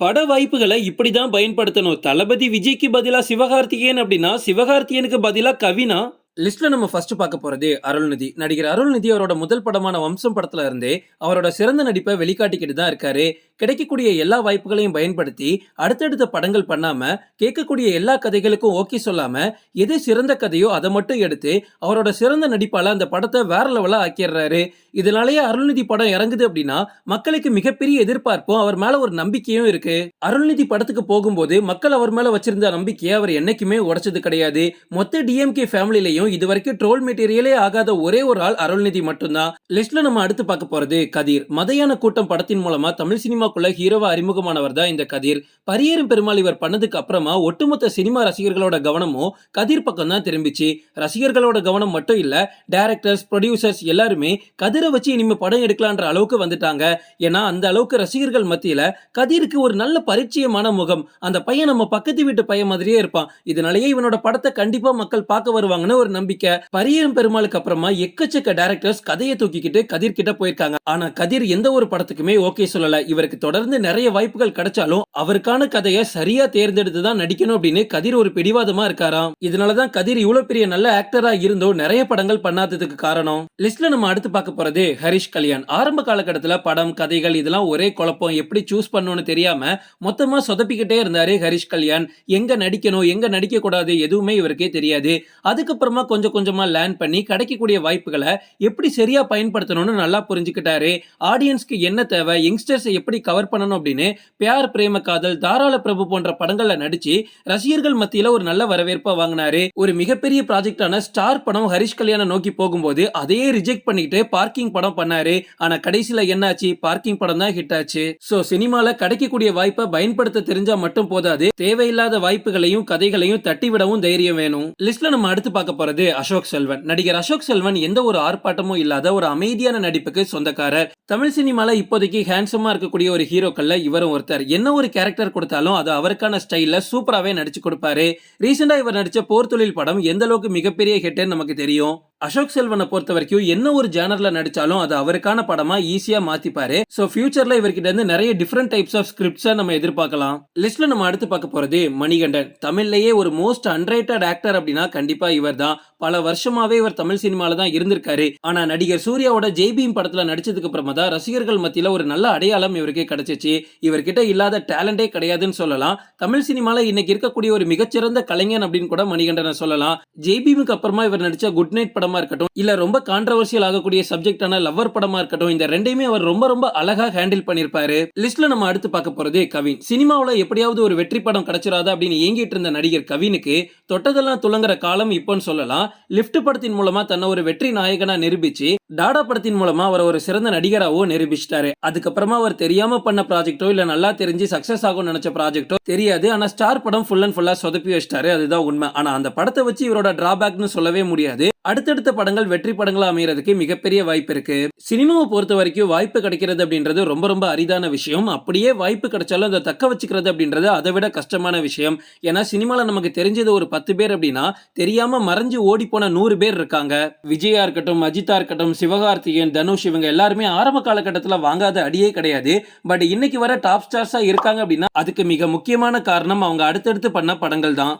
பட வாய்ப்புகளை இப்படி தான் பயன்படுத்தணும். தளபதி விஜய்க்கு பதிலாக சிவகார்த்திகேயன் அப்படின்னா சிவகார்த்திகேயனுக்கு பதிலாக கவினா? லிஸ்ட்ல நம்ம ஃபர்ஸ்ட் பார்க்க போறது அருள்நிதி. நடிகர் அருள்நிதி அவரோட முதல் படமான வம்சம் படத்துல இருந்தே அவரோட சிறந்த நடிப்பை வெளிக்காட்டிக்கிட்டு தான் இருக்காரு. கிடைக்கக்கூடிய எல்லா வாய்ப்புகளையும் பயன்படுத்தி அடுத்தடுத்த படங்கள் பண்ணாம கேட்கக்கூடிய எல்லா கதைகளுக்கும் ஓகே சொல்லாம எது சிறந்த கதையோ அதை மட்டும் எடுத்து அவரோட சிறந்த நடிப்பால அந்த படத்தை வேற லெவலா ஆக்கிடுறாரு. இதனாலேயே அருள்நிதி படம் இறங்குது அப்படின்னா மக்களுக்கு மிகப்பெரிய எதிர்பார்ப்பும் அவர் மேல ஒரு நம்பிக்கையும் இருக்கு. அருள்நிதி படத்துக்கு போகும்போது மக்கள் அவர் மேல வச்சிருந்த நம்பிக்கையை அவர் என்னைக்குமே உடைச்சது கிடையாது. மொத்த டிஎம்கே ஃபேமிலிலையும் இது வரைக்கும் ட்ரோல் மெட்டீரியலே ஆகாத ஒரே ஒரு ஆள் அருள்நிதி மட்டும்தான். லிஸ்ட்ல நம்ம அடுத்து பார்க்க போறது கதிர். மதையான கூட்டம் படத்தின் மூலமா தமிழ் சினிமா சினிமாக்குள்ள ஹீரோவா அறிமுகமானவர் தான் இந்த கதிர். பரியேறும் பெருமாள் இவர் பண்ணதுக்கு அப்புறமா ஒட்டுமொத்த சினிமா ரசிகர்களோட கவனமும் கதிர் பக்கம் தான் திரும்பிச்சு. ரசிகர்களோட கவனம் மட்டும் இல்ல டைரக்டர்ஸ் ப்ரொடியூசர்ஸ் எல்லாருமே கதிரை வச்சு இனிமே படம் எடுக்கலான்ற அளவுக்கு வந்துட்டாங்க. ஏன்னா அந்த அளவுக்கு ரசிகர்கள் மத்தியில கதிருக்கு ஒரு நல்ல பரிச்சயமான முகம். அந்த பையன் நம்ம பக்கத்து வீட்டு பையன் மாதிரியே இருப்பான். இதனாலேயே இவனோட படத்தை கண்டிப்பா மக்கள் பார்க்க வருவாங்கன்னு ஒரு நம்பிக்கை. பரியேறும் பெருமாளுக்கு அப்புறமா எக்கச்சக்க டைரக்டர்ஸ் கதையை தூக்கிக்கிட்டு கதிர் கிட்ட போயிருக்காங்க. ஆனா கதிர் எந்த ஒரு படத்துக்குமே ஓகே சொல்லல. இவருக்கு தொடர்ந்து நிறைய வாய்ப்புகள் கிடைச்சாலும் அவருக்கான கதையை சரியா தேர்ந்தெடுத்து தான் நடிக்கணும் அப்படின்னு கதிர் ஒரு பிடிவாதமா இருக்காராம். இதனாலதான் கதிர் இவ்வளவு பெரிய நல்ல ஆக்டரா இருந்தோ நிறைய படங்கள் பண்ணாததுக்கு காரணம். லிஸ்ட்ல நம்ம அடுத்து பார்க்க போறது ஹரிஷ் கல்யாண். ஆரம்ப காலகட்டத்துல படம் கதைகள் இதெல்லாம் ஒரே குழப்பம். எப்படி சூஸ் பண்ணணும்னு தெரியாம மொத்தமா சொதப்பிக்கிட்டே இருந்தாரு ஹரிஷ் கல்யாண். எங்க நடிக்கணும் எங்க நடிக்க கூடாது எதுவுமே இவருக்கே தெரியாது. அதுக்கப்புறமா கொஞ்சம் கொஞ்சமா லேர்ன் பண்ணி கிடைக்கக்கூடிய வாய்ப்புகளை எப்படி சரியா பயன்படுத்தணும்னு நல்லா புரிஞ்சுக்கிட்டாரு. ஆடியன்ஸ்க்கு என்ன தேவை? யங்ஸ்டர்ஸை எப்படி கவர் பண்ணணும் அப்படின்னு பியார் பிரேம காதல் தாராள பிரபு போன்ற படங்கள்ல நடிச்சு ரசிகர்கள் மத்தியில ஒரு நல்ல வரவேற்பை வாங்கினாரு. ஒரு மிகப்பெரிய ப்ராஜெக்டான ஸ்டார் படம் ஹரிஷ் கல்யாணம் நோக்கி போகும்போது அதையே ரிஜெக்ட் பண்ணிட்டு பார்க்கிங் படம் பண்ணாரு. ஆனா கடைசியில என்னாச்சு? பார்க்கிங் படம் தான் ஹிட் ஆச்சு. சோ சினிமால கிடைக்கக்கூடிய வாய்ப்பை பயன்படுத்த தெரிஞ்சா மட்டும் போதாது. தேவையில்லாத வாய்ப்புகளையும் கதைகளையும் தட்டி விடவும் தைரியம் வேணும். லிஸ்ட்ல நம்ம அடுத்து பார்க்க போறது அசோக் செல்வன். நடிகர் அசோக் செல்வன் எந்த ஒரு ஆர்ப்பாட்டமும் இல்லாத ஒரு அமைதியான நடிப்புக்கு சொந்தக்காரர். தமிழ் சினிமால இப்போதைக்கு ஹேண்ட்ஸமா இருக்கக்கூடிய ஒரு ஹீரோக்களில் இவரும் ஒருத்தர். என்ன ஒரு கேரக்டர் கொடுத்தாலும் அது அவருக்கான ஸ்டைலில் சூப்பராகவே நடிச்சு கொடுப்பாரு. ரீசெண்டாக இவர் நடித்த போர் தொழில் படம் எந்த அளவுக்கு மிகப்பெரிய ஹிட்னு நமக்கு தெரியும்? அசோக் செல்வனை பொறுத்த வரைக்கும் என்ன ஒரு ஜேனர்ல நடிச்சாலும் அது அவருக்கான படமா ஈஸியா மாத்திப்பாரு. சோ ஃபியூச்சர்ல இவர்கிட்ட இருந்து நிறைய டிஃப்ரெண்ட் டைப்ஸ் ஆஃப் ஸ்கிரிப்ட்ஸை நம்ம எதிர்பார்க்கலாம். லிஸ்ட்ல நம்ம அடுத்து பார்க்க போறது மணிகண்டன். தமிழ்லயே ஒரு மோஸ்ட் அன்ரைட்டட் ஆக்டர் அப்படின்னா கண்டிப்பா இவர் தான் பல வருஷமாவே இவர் தமிழ் சினிமால தான் இருந்திருக்காரு. ஆனா நடிகர் சூர்யாவோட ஜெய்பீம் படத்துல நடிச்சதுக்கு அப்புறமா தான் ரசிகர்கள் மத்தியில ஒரு நல்ல அடையாளம் இவருக்கே கிடைச்சிச்சு. இவர்கிட்ட இல்லாத டேலண்டே கிடையாதுன்னு சொல்லலாம். தமிழ் சினிமால இன்னைக்கு இருக்கக்கூடிய ஒரு மிகச்சிறந்த கலைஞன் அப்படின்னு கூட மணிகண்டனை சொல்லலாம். ஜெய்பீமுக்கு அப்புறமா இவர் நடிச்ச குட் நைட் படம் இருக்கட்டும் இல்ல ரொம்ப கான்ட்ரவர்சியல் ஆகக்கூடிய சப்ஜெக்டான லவ்வர் படமா இருக்கட்டும் இந்த ரெண்டையுமே அவர் ரொம்ப ரொம்ப அழகா ஹேண்டில் பண்ணிருப்பாரு லிஸ்ட்ல நம்ம அடுத்து பார்க்க போகிறது கவின். சினிமாவில் எப்படியாவது ஒரு வெற்றி படம் கிடைச்சிராதா அப்படின்னு ஏங்கிட்டு இருந்த நடிகர் கவினுக்கு தொட்டதெல்லாம் துளங்குற காலம் இப்போன்னு சொல்லலாம். லிஃப்ட் படத்தின் மூலமா தன்னை ஒரு வெற்றி நாயகனா நிரூபிச்சு டாடா படத்தின் மூலமா அவர் ஒரு சிறந்த நடிகராவோ நிரூபிச்சிட்டாரு. அதுக்கப்புறமா அவர் தெரியாம பண்ண ப்ராஜெக்டோ இல்ல நல்லா தெரிஞ்சு சக்சஸ் ஆகும் நினைச்ச ப்ராஜெக்டோ தெரியாது. ஆனா ஸ்டார் படம் ஃபுல் அண்ட் ஃபுல்லா சொதப்பி வச்சிட்டாரு. அதுதான் உண்மை. ஆனா அந்த படத்தை வச்சு இவரோட டிராபேக்னு சொல்லவே முடியாது. அடுத்தடுத்த படங்கள் வெற்றி படங்களாக அமைகிறதுக்கு மிகப்பெரிய வாய்ப்பு இருக்கு. சினிமாவை பொறுத்த வரைக்கும் வாய்ப்பு கிடைக்கிறது அப்படின்றது ரொம்ப ரொம்ப அரிதான விஷயம். அப்படியே வாய்ப்பு கிடைச்சாலும் அதை தக்க வச்சுக்கிறது அப்படின்றது அதை விட கஷ்டமான விஷயம். ஏன்னா சினிமாவில் நமக்கு தெரிஞ்சது ஒரு பத்து பேர் அப்படின்னா தெரியாம மறைஞ்சு ஓடி போன நூறு பேர் இருக்காங்க. விஜயா இருக்கட்டும் அஜித்தா இருக்கட்டும் சிவகார்த்திகேயன் தனுஷ் இவங்க எல்லாருமே ஆரம்ப காலகட்டத்தில் வாங்காத அடியே கிடையாது. பட் இன்னைக்கு வர டாப் ஸ்டார்ஸா இருக்காங்க அப்படின்னா அதுக்கு மிக முக்கியமான காரணம் அவங்க அடுத்தடுத்து பண்ண படங்கள் தான்.